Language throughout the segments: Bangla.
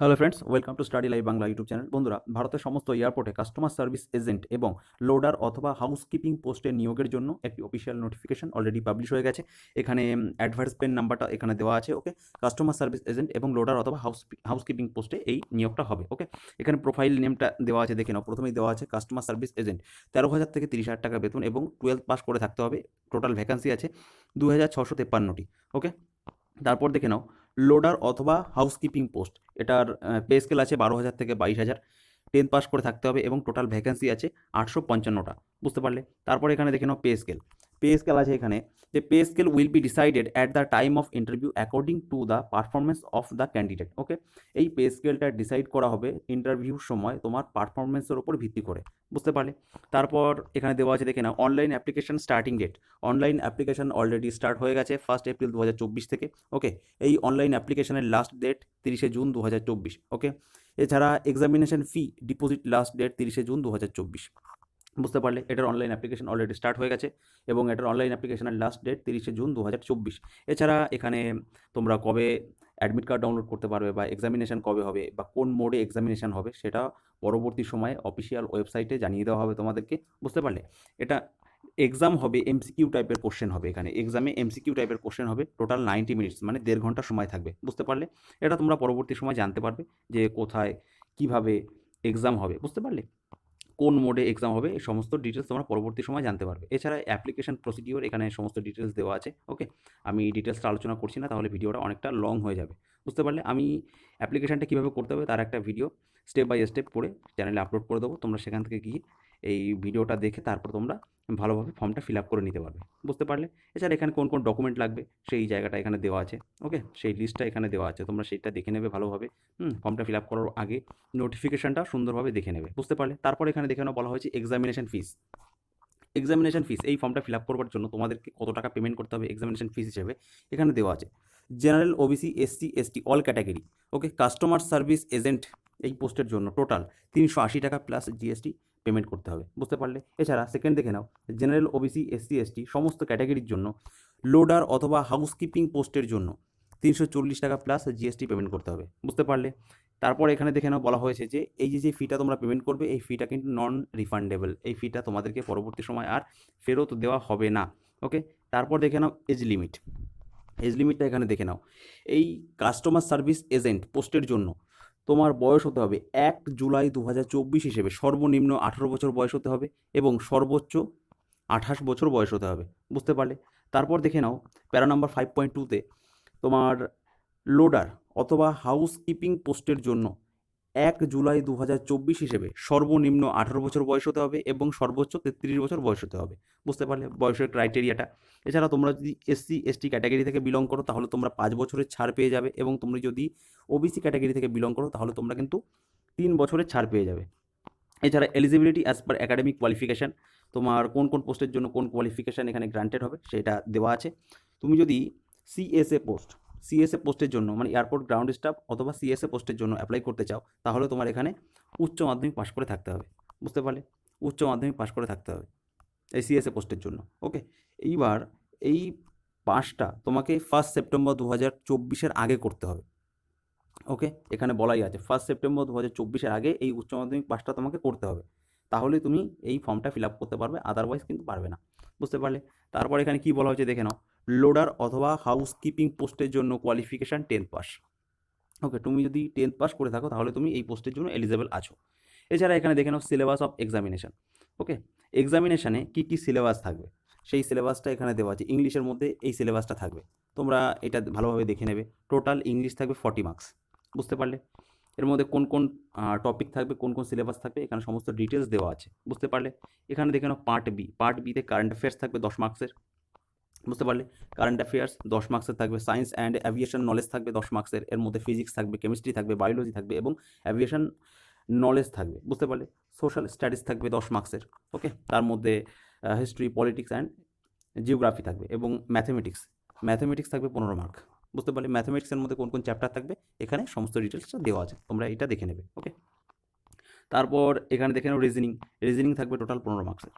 Hello friends welcome to study live Bangla YouTube channel বন্ধুরা ভারতের সমস্ত এয়ারপোর্টে কাস্টমার সার্ভিস এজেন্ট এবং লোডার অথবা হাউসকিপিং পোস্টের নিয়োগের জন্য একটি অফিসিয়াল নোটিফিকেশন অলরেডি পাবলিশ হয়ে গেছে। এখানে অ্যাডভার্টাইজমেন্ট নাম্বারটা এখানে দেওয়া আছে ওকে কাস্টমার সার্ভিস এজেন্ট এবং লোডার অথবা হাউস হাউসকিপিং পোস্টে এই নিয়োগটা হবে ওকে এখানে প্রোফাইল নেমটা দেওয়া আছে, দেখে নাও। প্রথমেই দেওয়া আছে কাস্টমার সার্ভিস এজেন্ট তেরো হাজার থেকে তিরিশ হাজার টাকা বেতন এবং টুয়েলভ পাস করে থাকতে হবে। টোটাল ভ্যাকান্সি আছে দু হাজার ছশো তেপ্পান্নটি ওকে তারপর দেখে নাও লোডার অথবা হাউসকিপিং পোস্ট। এটার পে স্কেল আছে বারো হাজার থেকে বাইশ হাজার। টেন পাস করে থাকতে হবে এবং টোটাল ভ্যাকেন্সি আছে আটশো পঞ্চান্নটা। বুঝতে পারলে? তারপরে এখানে দেখে নাও পে স্কেল। পে স্কেল আছে এখানে, যে pay scale will be decided at the time of interview according to the performance of the candidate okay এই পে স্কেলটা ডিসাইড করা হবে ইন্টারভিউর সময় তোমার পারফরমেন্সের ওপর ভিত্তি করে, বুঝতে পারলে? তারপর এখানে দেওয়া আছে, দেখে না online application starting date online application already start হয়ে গেছে ফার্স্ট এপ্রিল দু হাজার চব্বিশ থেকে ওকে এই অনলাইন অ্যাপ্লিকেশনের লাস্ট ডেট তিরিশে জুন দু হাজার চব্বিশ ওকে এছাড়া examination fee deposit last date তিরিশে জুন দু হাজার চব্বিশ। বুঝতে পারলে এটার অনলাইন অ্যাপ্লিকেশন অলরেডি স্টার্ট হয়ে গেছে এবং এটার অনলাইন অ্যাপ্লিকেশনের লাস্ট ডেট তিরিশে জুন দু হাজার চব্বিশ। এছাড়া এখানে তোমরা কবে অ্যাডমিট কার্ড ডাউনলোড করতে পারবে বা এক্সামিনেশন কবে হবে বা কোন মোডে এক্সামিনেশন হবে সেটা পরবর্তী সময়ে অফিসিয়াল ওয়েবসাইটে জানিয়ে দেওয়া হবে তোমাদেরকে, বুঝতে পারলে? এটা এক্সাম হবে এমসিকিউ টাইপের কোশ্চেন হবে এখানে। এক্সামে এমসিকিউ টাইপের কোশ্চেন হবে টোটাল নাইনটি মিনিটস মানে দেড় ঘণ্টা সময় থাকবে, বুঝতে পারলে? এটা তোমরা পরবর্তী সময় জানতে পারবে যে কোথায় কীভাবে এক্সাম হবে, বুঝতে পারলে? কোন মোডে এক্সাম হবে, এই সমস্ত ডিটেলস তোমরা পরবর্তী সময় জানতে পারবে। এছাড়া অ্যাপ্লিকেশন প্রসিডিওর এখানে সমস্ত ডিটেলস দেওয়া আছে ওকে আমি ডিটেলসটা আলোচনা করছি না, তাহলে ভিডিওটা অনেকটা লং হয়ে যাবে। বুঝতে পারলে? আমি অ্যাপ্লিকেশানটা কীভাবে করতে হবে, তার একটা ভিডিও স্টেপ বাই স্টেপ করে চ্যানেলে আপলোড করে দেবো। তোমরা সেখান থেকে গিয়ে এই ভিডিওটা দেখে তারপর তোমরা ভালোভাবে ফর্মটা ফিল আপ করে নিতে পারবে। বুঝতে পারলে? এছাড়া এখানে কোন কোন ডকুমেন্ট লাগবে? সেই জায়গাটা এখানে দেওয়া আছে ওকে সেই লিস্টটা এখানে দেওয়া আছে। তোমরা সেইটা দেখে নেবে ভালোভাবে, হুম? ফর্মটা ফিল আপ করার আগে নোটিফিকেশানটা সুন্দরভাবে দেখে নেবে। বুঝতে পারলে? তারপর এখানে দেখে নাও বলা হয়েছে এক্সামিনেশন ফিস এক্সামিনেশন ফিস এই ফর্মটা ফিল আপ করবার জন্য তোমাদেরকে কত টাকা পেমেন্ট করতে হবে এক্সামিনেশন ফিস হিসেবে এখানে দেওয়া আছে। General OBC SC ST all category okay customer service agent এই পোস্টের জন্য টোটাল তিনশো আশি টাকা প্লাস জিএসটি পেমেন্ট করতে হবে, বুঝতে পারলে? এছাড়া সেকেন্ড দেখে নাও জেনারেল ওবিসি এসসি এসটি সমস্ত ক্যাটাগরির জন্য লোডার অথবা হাউসকিপিং পোস্টের জন্য তিনশো চল্লিশ টাকা প্লাস জিএসটি পেমেন্ট করতে হবে, বুঝতে পারলে? তারপর এখানে দেখে নাও বলা হয়েছে যে, এই যে যে ফিটা তোমরা পেমেন্ট করবে, এই ফিটা কিন্তু নন রিফান্ডেবল এই ফিটা তোমাদেরকে পরবর্তী সময় আর ফেরত দেওয়া হবে না ওকে তারপর দেখে নাও এজ লিমিট এজ লিমিটটা এখানে দেখে নাও, এই কাস্টমার সার্ভিস এজেন্ট পোস্টের জন্য তোমার বয়স হতে হবে এক জুলাই দু হাজার চব্বিশ হিসেবে। সর্বনিম্ন আঠারো বছর বয়স হতে হবে এবং সর্বোচ্চ আঠাশ বছর বয়স হতে হবে। বুঝতে পারলে? তারপর দেখে নাও, প্যারা নাম্বার ফাইভ পয়েন্ট টুতে তোমার লোডার অথবা হাউস কিপিং পোস্টের জন্য এক জুলাই দু হাজার চব্বিশ হিসেবে সর্বনিম্ন আঠারো বছর বয়স হতে হবে এবং সর্বোচ্চ তেত্রিশ বছর বয়স হতে হবে। বুঝতে পারলে বয়সের ক্রাইটেরিয়াটা এছাড়া তোমরা যদি এসসি এসটি ক্যাটাগরি থেকে বিলং করো, তাহলে তোমরা পাঁচ বছরের ছাড় পেয়ে যাবে এবং তোমরা যদি ওবিসি ক্যাটাগরি থেকে বিলং করো, তাহলে তোমরা কিন্তু তিন বছরের ছাড় পেয়ে যাবে। এছাড়া eligibility as per academic qualification তোমার কোন কোন পোস্টের জন্য কোন কোয়ালিফিকেশান এখানে গ্রান্টেড হবে, সেটা দেওয়া আছে। তুমি যদি সিএসএ পোস্ট সিএসএ পোস্টের জন্য মানে এয়ারপোর্ট গ্রাউন্ড স্টাফ অথবা সিএসএ পোস্টের জন্য অ্যাপ্লাই করতে চাও, তাহলে তোমার এখানে উচ্চ মাধ্যমিক পাশ করে থাকতে হবে। বুঝতে পারলে? উচ্চ মাধ্যমিক পাশ করে থাকতে হবে এই সিএসএ পোস্টের জন্য ওকে এইবার এই পাসটা তোমাকে ফার্স্ট সেপ্টেম্বর দু হাজার চব্বিশের আগে করতে হবে ওকে এখানে বলাই আছে ফার্স্ট সেপ্টেম্বর দু হাজার চব্বিশের আগে এই উচ্চ মাধ্যমিক পাসটা তোমাকে করতে হবে। তাহলে তুমি এই ফর্মটা ফিল আপ করতে পারবে আদারওয়াইজ কিন্তু পারবে না, বুঝতে পারলে? তারপর এখানে কি বলা হয়েছে দেখে নাও লোডার অথবা হাউসকিপিং পোস্টের জন্য কোয়ালিফিকেশান টেন্থ পাস ওকে তুমি যদি টেন্থ পাস করে থাকো, তাহলে তুমি এই পোস্টের জন্য এলিজেবল আছো। এছাড়া এখানে দেখে নাও সিলেবাস অফ এক্সামিনেশান ওকে এক্সামিনেশানে কী কী সিলেবাস থাকবে? সেই সিলেবাসটা এখানে দেওয়া আছে। ইংলিশের মধ্যে এই সিলেবাসটা থাকবে। তোমরা এটা ভালোভাবে দেখে নেবে। টোটাল ইংলিশ থাকবে ফর্টি মার্কস বুঝতে পারলে? এর মধ্যে কোন কোন টপিক থাকবে, কোন কোন সিলেবাস থাকবে, এখানে সমস্ত ডিটেলস দেওয়া আছে। বুঝতে পারলে? এখানে দেখে নাও পার্ট বি পার্ট বিতে কারেন্ট অ্যাফেয়ার্স থাকবে দশ মার্কসের বুঝতে পারলে? কারেন্ট অ্যাফেয়ার্স দশ মার্কসের থাকবে সায়েন্স অ্যান্ড অ্যাভিয়েশন নলেজ থাকবে দশ মার্কসের এর। মধ্যে ফিজিক্স থাকবে কেমিস্ট্রি থাকবে বায়োলজি থাকবে এবং অ্যাভিয়েশন নলেজ থাকবে। বুঝতে পারলে? সোশ্যাল স্টাডিজ থাকবে দশ মার্কসের ওকে তার মধ্যে হিস্ট্রি পলিটিক্স অ্যান্ড জিওগ্রাফি থাকবে এবং ম্যাথমেটিক্স ম্যাথমেটিক্স থাকবে পনেরো মার্ক বুঝতে পারলে? ম্যাথমেটিক্সের মধ্যে কোন কোন চ্যাপ্টার থাকবে? এখানে সমস্ত ডিটেলসটা দেওয়া আছে। তোমরা এটা দেখে নেবে ওকে তারপর এখানে দেখে নাও রিজনিং রিজনিং থাকবে টোটাল পনেরো মার্কসের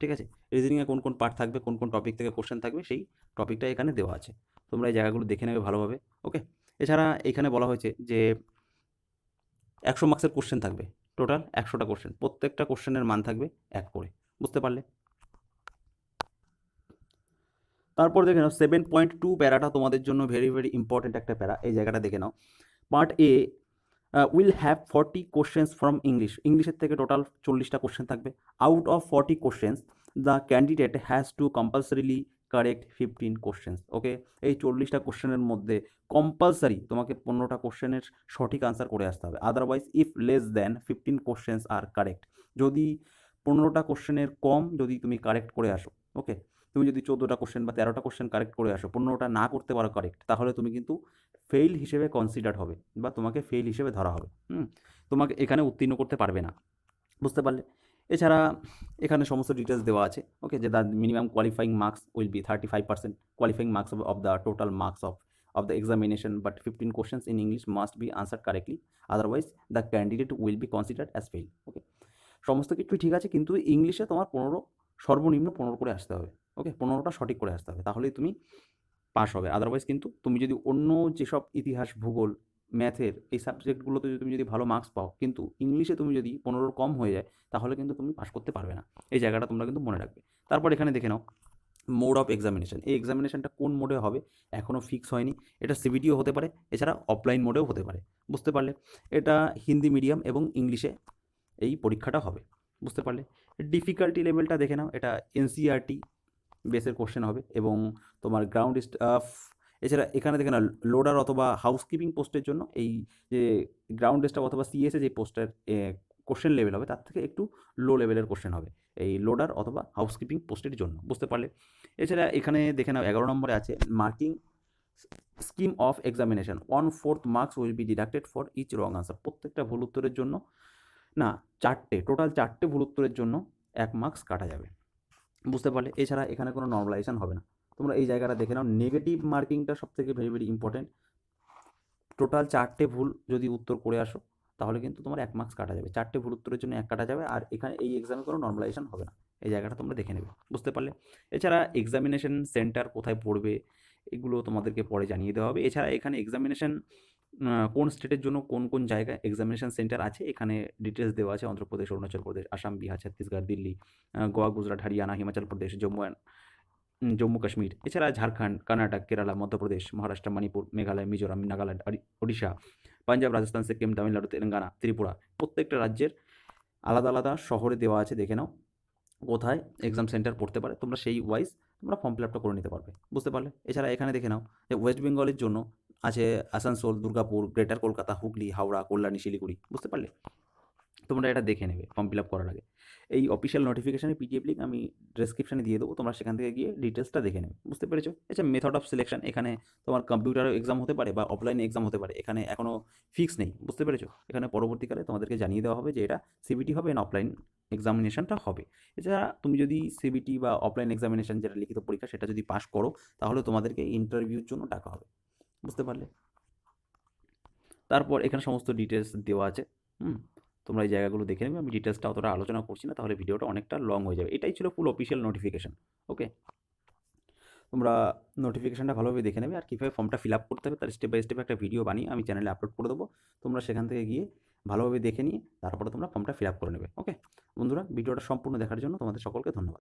ঠিক আছে? রিজনিংয়ে কোন কোন পার্ট থাকবে, কোন কোন টপিক থেকে কোশ্চেন থাকবে, সেই টপিকটা এখানে দেওয়া আছে। তোমরা এই জায়গাগুলো দেখে নেবে ভালোভাবে ওকে এছাড়া এখানে বলা হয়েছে যে একশো মার্কসের কোশ্চেন থাকবে। টোটাল একশোটা কোশ্চেন প্রত্যেকটা কোশ্চেনের মান থাকবে এক করে, বুঝতে পারলে? তারপর দেখে নাও সেভেন পয়েন্ট টু প্যারাটা তোমাদের জন্য ভেরি ভেরি ইম্পর্টেন্ট একটা প্যারা, এই জায়গাটা দেখে নাও। Part A will have forty questions from English ইংলিশের থেকে টোটাল চল্লিশটা কোশ্চেন থাকবে। Out of forty questions the candidate has to compulsorily correct fifteen questions okay এই চল্লিশটা কোশ্চেনের মধ্যে কম্পালসারি তোমাকে পনেরোটা কোশ্চেনের সঠিক আনসার করে আসতে হবে। Otherwise if less than fifteen questions R correct যদি পনেরোটা কোশ্চেনের কম যদি তুমি কারেক্ট করে আসো ওকে তুমি যদি চোদ্দোটা কোশ্চেন বা তেরোটা কোশ্চেন কারেক্ট করে আসো, পনেরোটা না করতে পারো কারেক্ট তাহলে তুমি কিন্তু ফেইল হিসেবে কনসিডার হবে বা তোমাকে ফেইল হিসেবে ধরা হবে। হুম? তোমাকে এখানে উত্তীর্ণ করতে পারবে না। বুঝতে পারলে? এছাড়া এখানে সমস্ত ডিটেলস দেওয়া আছে। ওকে যে the minimum qualifying marks will be thirty five percent qualifying marks of the total marks of of the examination, but 15 questions in english must be answered correctly, otherwise the candidate will be considered as fail. Okay সমস্ত কিছু ঠিক আছে, কিন্তু ইংলিশে তোমার পনেরো, সর্বনিম্ন পনেরো করে আসতে হবে। ওকে? পনেরোটা সঠিক করে আসতে হবে। তাহলেই তুমি পাস হবে। আদারওয়াইজ কিন্তু তুমি যদি অন্য যেসব ইতিহাস, ভূগোল, ম্যাথের এই সাবজেক্টগুলোতে যদি তুমি যদি ভালো মার্কস পাও, কিন্তু ইংলিশে তুমি যদি পনেরোর কম হয়ে যায়, তাহলে কিন্তু তুমি পাস করতে পারবে না। এই জায়গাটা তোমরা কিন্তু মনে রাখবে। তারপর এখানে দেখে নাও মোড অফ এক্সামিনেশন এই এক্সামিনেশনটা কোন মোডে হবে? এখনও ফিক্স হয়নি। এটা সিবিটিও হতে পারে, এছাড়া অফলাইন মোডেও হতে পারে। বুঝতে পারলে? এটা হিন্দি মিডিয়াম এবং ইংলিশে এই পরীক্ষাটা হবে। বুঝতে পারলে? ডিফিকাল্টি লেভেলটা দেখে নাও। এটা এনসিআরটি বেসের কোশ্চেন হবে এবং তোমার গ্রাউন্ড স্টাফ এছাড়া এখানে দেখে না লোডার অথবা হাউসকিপিং পোস্টের জন্য এই যে গ্রাউন্ড স্টাফ অথবা সিএসএ যে পোস্টের কোশ্চেন লেভেল হবে, তার থেকে একটু লো লেভেলের কোশ্চেন হবে এই লোডার অথবা হাউসকিপিং পোস্টের জন্য, বুঝতে পারলে? এছাড়া এখানে দেখে নাও, এগারো নম্বরে আছে marking scheme of examination one fourth marks will be deducted for each wrong answer প্রত্যেকটা ভুল উত্তরের জন্য, না, চারটে টোটাল চারটে ভুল উত্তরের জন্য এক মার্কস কাটা যাবে। বুঝতে পারলে। এছাড়া এখানে কোনো নর্মালাইজেশন হবে না। তোমরা এই জায়গাটা দেখে নাও। নেগেটিভ মার্কিংটা সব থেকে ভেরি ভেরি ইম্পর্টেন্ট টোটাল চারটে ভুল যদি উত্তর করে আসো, তাহলে কিন্তু তোমার এক মার্কস কাটা যাবে। চারটে ভুল উত্তরের জন্য এক কাটা যাবে। আর এখানে এই এক্সামে কোনো নর্মালাইজেশন হবে না। এই জায়গাটা তোমরা দেখে নেবে। বুঝতে পারলে? এছাড়া এক্সামিনেশন সেন্টার কোথায় পড়বে, এগুলো তোমাদেরকে পরে জানিয়ে দেওয়া হবে। এছাড়া এখানে এক্সামিনেশন কোন স্টেটের জন্য কোন কোন জায়গায় এক্সামিনেশন সেন্টার আছে? এখানে ডিটেলস দেওয়া আছে, অন্ধ্রপ্রদেশ, অরুণাচল প্রদেশ, আসাম, বিহার, ছত্তিশগড়, দিল্লি গোয়া, গুজরাট, হরিয়ানা, হিমাচল প্রদেশ, জম্মু জম্মু কাশ্মীর। এছাড়া ঝাড়খণ্ড, কর্ণাটক, কেরালা, মধ্যপ্রদেশ, মহারাষ্ট্র, মণিপুর, মেঘালয়, মিজোরাম, নাগাল্যান্ড ওড়ি- ওড়িশা, পাঞ্জাব, রাজস্থান, সিকিম, তামিলনাড়ু, তেলেঙ্গানা, ত্রিপুরা প্রত্যেকটা রাজ্যের আলাদা আলাদা শহরে দেওয়া আছে, দেখে নাও কোথায় এক্সাম সেন্টার পড়তে পারে। তোমরা সেই ওয়াইজ তোমরা ফর্ম ফিল আপটা করে নিতে পারবে। বুঝতে পারলে? এছাড়া এখানে দেখে নাও যে ওয়েস্ট বেঙ্গলের জন্য আছে আসানসোল, দুর্গাপুর, গ্রেটার কলকাতা, হুগলি, হাওড়া, কল্যাণী, শিলিগুড়ি, বুঝতে পারলে? তোমরা এটা দেখে নেবে ফর্ম ফিল আপ করার আগে। এই অফিসিয়াল নোটিফিকেশানের পিডিএফ লিঙ্ক আমি ডেসক্রিপশানে দিয়ে দেবো, তোমরা সেখান থেকে গিয়ে ডিটেলসটা দেখে নেবে, বুঝতে পেরেছ? আচ্ছা মেথড অফ সিলেকশন এখানে তোমার কম্পিউটারও এক্সাম হতে পারে বা অফলাইনে এক্সাম হতে পারে, এখানে এখনও ফিক্স নেই, বুঝতে পেরেছ? এখানে পরবর্তীকালে তোমাদেরকে জানিয়ে দেওয়া হবে যে এটা সিবিটি হবে না অফলাইন এক্সামিনেশনটা হবে। এছাড়া তুমি যদি সিবিটি বা অফলাইন এক্সামিনেশন যেটা লিখিত পরীক্ষা সেটা যদি পাস করো, তাহলে তোমাদেরকে ইন্টারভিউর জন্য ডাকা হবে। বুঝতে পারলে? তারপর এখানে সমস্ত ডিটেলস দেওয়া আছে, হুম? তোমরা এই জায়গাগুলো দেখে নেবে। আমি ডিটেলসটা অতটা আলোচনা করছি না, তাহলে ভিডিওটা অনেকটা লং হয়ে যাবে। এটাই ছিল ফুল অফিসিয়াল নোটিফিকেশন ওকে তোমরা নোটিফিকেশনটা ভালোভাবে দেখে নেবে, আর কীভাবে ফর্মটা ফিল আপ করতে হবে, তার স্টেপ বাই স্টেপ একটা ভিডিও বানিয়ে আমি চ্যানেলে আপলোড করে দেবো। তোমরা সেখান থেকে গিয়ে ভালোভাবে দেখে নিয়ে, তারপরে তোমরা ফর্মটা ফিল আপ করে নেবে ওকে বন্ধুরা ভিডিওটা সম্পূর্ণ দেখার জন্য তোমাদের সকলকে ধন্যবাদ।